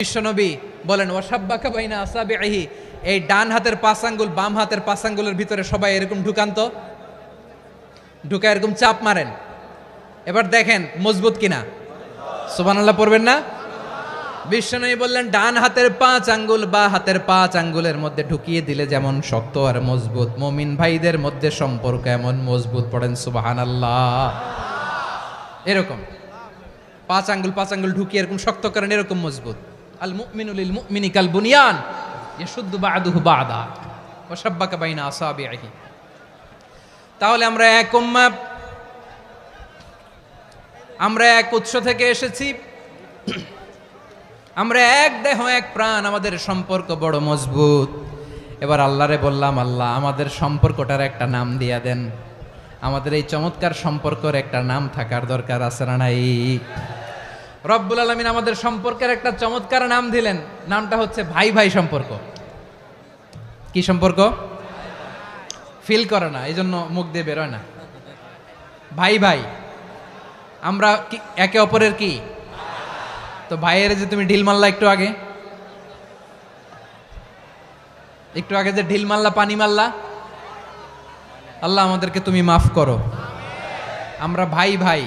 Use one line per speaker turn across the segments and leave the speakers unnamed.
বিশ্বনবী বলেন ওয়াসাব্বাকা বাইনা আসাবিহি এই ডান হাতের পাঁচ আঙ্গুল বাম হাতের পাঁচ আঙ্গুলের ভিতরে সবাই এরকম ঢুকান্ত, ঢুকা এরকম চাপ মারেন। এবার দেখেন, মজবুত কিনা। সুবহানাল্লাহ, পড়বেন না? বিশ্বনবী বললেন, ডান হাতের পাঁচ আঙ্গুল বা হাতের পাঁচ আঙ্গুলের মধ্যে ঢুকিয়ে দিলে যেমন শক্ত আর মজবুত। মমিন ভাইদের মধ্যে সম্পর্ক এমন মজবুত। পড়েন সুবাহান আল্লাহ এরকম। পাঁচ আঙ্গুল পাঁচ আঙ্গুল ঢুকিয়ে এরকম শক্ত করেন, এরকম মজবুত। আল মুমিনু লিল মুমিনি কাল বুনিয়ান বা'দুহু বা'দা বাইনা আসাবিহি তাহলে আমরা এক উম্মাহ আমরা এক উৎস থেকে এসেছি। আমরা এক দেহ, এক প্রাণ, আমাদের সম্পর্ক বড় মজবুত। এবার আল্লাহরে বললাম, আল্লাহ, আমাদের সম্পর্কটার একটা নাম দিয়া দেন। আমাদের এই চমৎকার সম্পর্কের একটা নাম থাকার দরকার আছে না নাই? রব্বুল আলমিন আমাদের সম্পর্কের একটা চমৎকার নাম দিলেন। নামটা হচ্ছে ভাই ভাই সম্পর্ক। কি সম্পর্ক? ফিল করে না এই জন্য মুখ দিয়ে বেরোয় না। ভাই ভাই, আমরা কি, একে অপরের কি? তো ভাইয়ের যে তুমি ঢিল মারলা একটু আগে। একটু আগে যে ঢিল মারলা, পানি মারলা। আল্লাহ আমাদেরকে তুমি মাফ করো। আমরা ভাই ভাই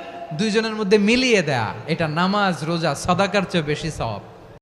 দুইজনের মধ্যে মিলিয়ে দেয়া এটা নামাজ রোজা সদাকার চেয়ে বেশি সওয়াব।